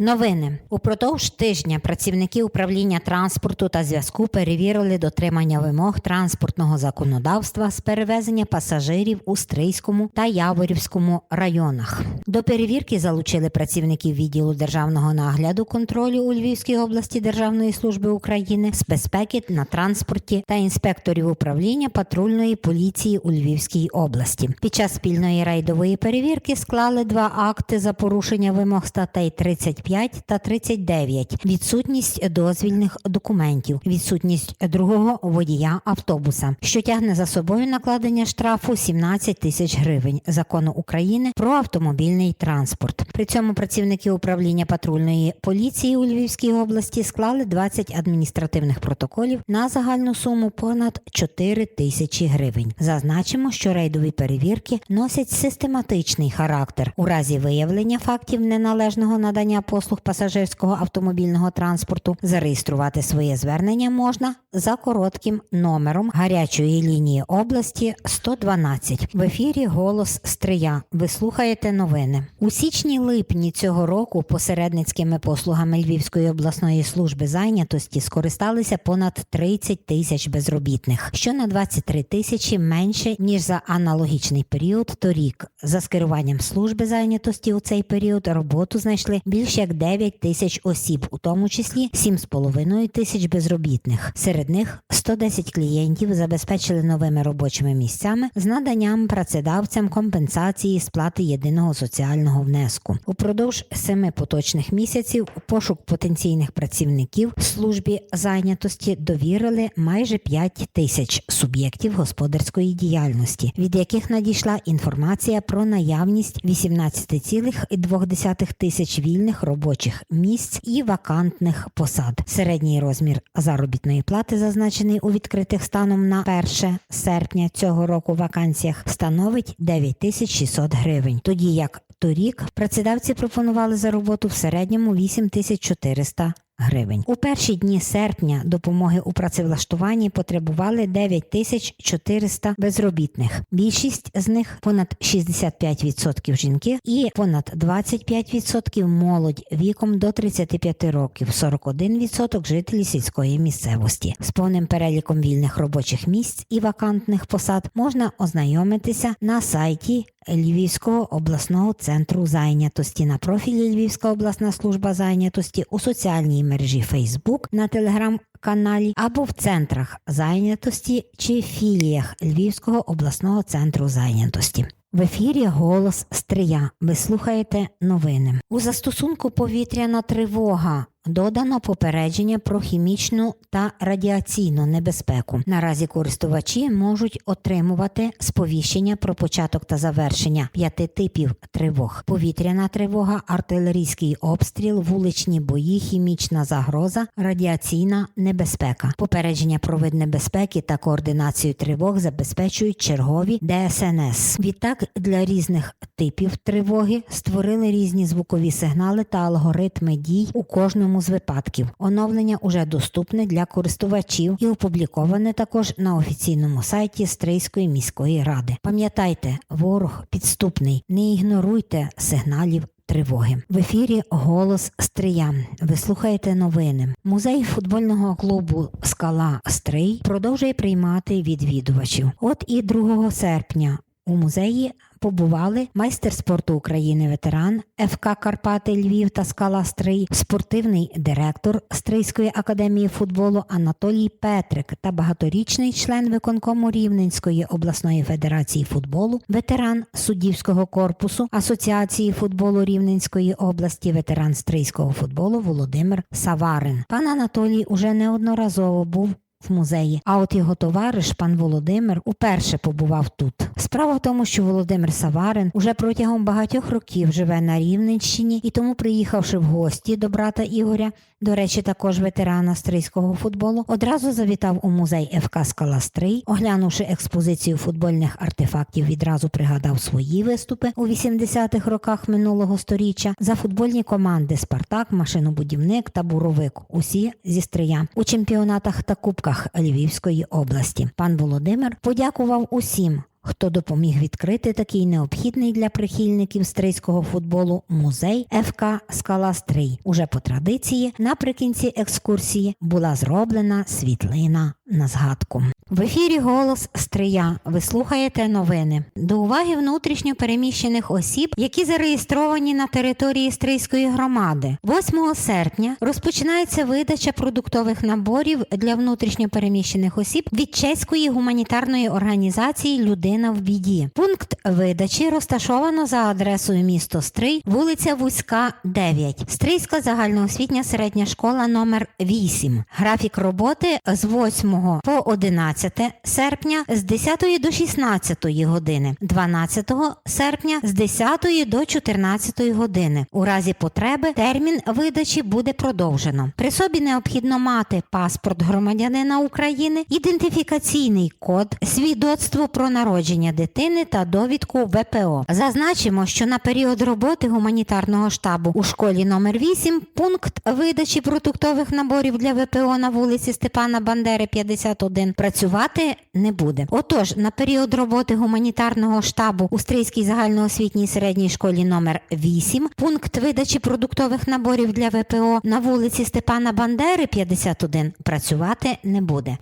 Новини упродовж тижня працівники управління транспорту та зв'язку перевірили дотримання вимог транспортного законодавства з перевезення пасажирів у Стрийському та Яворівському районах. До перевірки залучили працівників відділу державного нагляду контролю у Львівській області Державної служби України з безпеки на транспорті та інспекторів управління патрульної поліції у Львівській області. Під час спільної рейдової перевірки склали два акти за порушення вимог статей 35 та 39, відсутність дозвільних документів, відсутність другого водія автобуса, що тягне за собою накладення штрафу 17 тисяч гривень закону України про автомобільний транспорт. При цьому працівники управління патрульної поліції у Львівській області склали 20 адміністративних протоколів на загальну суму понад 4 тисячі гривень. Зазначимо, що рейдові перевірки носять систематичний характер у разі виявлення фактів неналежного надання послуг пасажирського автомобільного транспорту. Зареєструвати своє звернення можна за коротким номером гарячої лінії області 112. В ефірі голос Стрия. Ви слухаєте новини у січні-липні цього року. Посередницькими послугами Львівської обласної служби зайнятості скористалися понад 30 тисяч безробітних, що на 23 тисячі менше ніж за аналогічний період торік. За скеруванням служби зайнятості у цей період роботу знайшли як 9 тисяч осіб, у тому числі 7,5 тисяч безробітних. Серед них 110 клієнтів забезпечили новими робочими місцями з наданням працедавцям компенсації сплати єдиного соціального внеску. Упродовж семи поточних місяців пошук потенційних працівників службі зайнятості довірили майже 5 тисяч суб'єктів господарської діяльності, від яких надійшла інформація про наявність 18,2 тисяч вільних робочих місць і вакантних посад. Середній розмір заробітної плати, зазначений у відкритих станом на 1 серпня цього року вакансіях, становить 9600 гривень, тоді як торік працедавці пропонували за роботу в середньому 8400 гривень. У перші дні серпня допомоги у працевлаштуванні потребували 9400 безробітних. Більшість з них понад 65% жінки і понад 25% молодь віком до 35 років, 41% жителі сільської місцевості. З повним переліком вільних робочих місць і вакантних посад можна ознайомитися на сайті Львівського обласного центру зайнятості на профілі Львівська обласна служба зайнятості у соціальній мережі Facebook на телеграм-каналі або в центрах зайнятості чи філіях Львівського обласного центру зайнятості. В ефірі голос Стрия. Ви слухаєте новини. У застосунку повітряна тривога додано попередження про хімічну та радіаційну небезпеку. Наразі користувачі можуть отримувати сповіщення про початок та завершення п'яти типів тривог: повітряна тривога, артилерійський обстріл, вуличні бої, хімічна загроза, радіаційна небезпека. Попередження про вид небезпеки та координацію тривог забезпечують чергові ДСНС. Відтак для різних типів тривоги створили різні звукові сигнали та алгоритми дій у кожному з випадків. Оновлення уже доступне для користувачів і опубліковане також на офіційному сайті Стрийської міської ради. Пам'ятайте, ворог підступний, не ігноруйте сигналів. Тривоги в ефірі Голос Стрия. Ви слухаєте новини. Музей футбольного клубу Скала Стрий продовжує приймати відвідувачів. От і 2 серпня у музеї побували майстер спорту України ветеран ФК Карпати Львів та Скала Стрий, спортивний директор Стрийської академії футболу Анатолій Петрик та багаторічний член виконкому Рівненської обласної федерації футболу, ветеран суддівського корпусу Асоціації футболу Рівненської області, ветеран стрийського футболу Володимир Саварин. Пан Анатолій уже неодноразово був в музеї. А от його товариш, пан Володимир, уперше побував тут. Справа в тому, що Володимир Саварин уже протягом багатьох років живе на Рівненщині і тому, приїхавши в гості до брата Ігоря, до речі, також ветерана стрийського футболу, одразу завітав у музей ФК Скала Стрий, оглянувши експозицію футбольних артефактів, відразу пригадав свої виступи у 80-х роках минулого сторіччя за футбольні команди Спартак, Машинобудівник та Буровик. Усі зі Стрия у чемпіонатах та кубках Львівської області. Пан Володимир подякував усім хто допоміг відкрити такий необхідний для прихильників стрийського футболу музей ФК Скала Стрий. Уже по традиції наприкінці екскурсії була зроблена світлина на згадку. В ефірі голос Стрия. Ви слухаєте новини. До уваги внутрішньо переміщених осіб, які зареєстровані на території Стрийської громади. 8 серпня розпочинається видача продуктових наборів для внутрішньо переміщених осіб від чеської гуманітарної організації Людина в біді. Пункт видачі розташовано за адресою місто Стрий, вулиця Вузька, 9. Стрийська загальноосвітня середня школа номер 8. Графік роботи з 8 по 11 серпня з 10 до 16 години, 12 серпня з 10 до 14 години. У разі потреби термін видачі буде продовжено. При собі необхідно мати паспорт громадянина України, ідентифікаційний код, свідоцтво про народження дитини та довідку ВПО. Зазначимо, що на період роботи гуманітарного штабу у школі номер 8 пункт видачі продуктових наборів для ВПО на вулиці Степана Бандери 51 працювати не буде. Отож, на період роботи гуманітарного штабу у Стрийській загальноосвітній середній школі номер 8 пункт видачі продуктових наборів для ВПО на вулиці Степана Бандери 51 працювати не буде.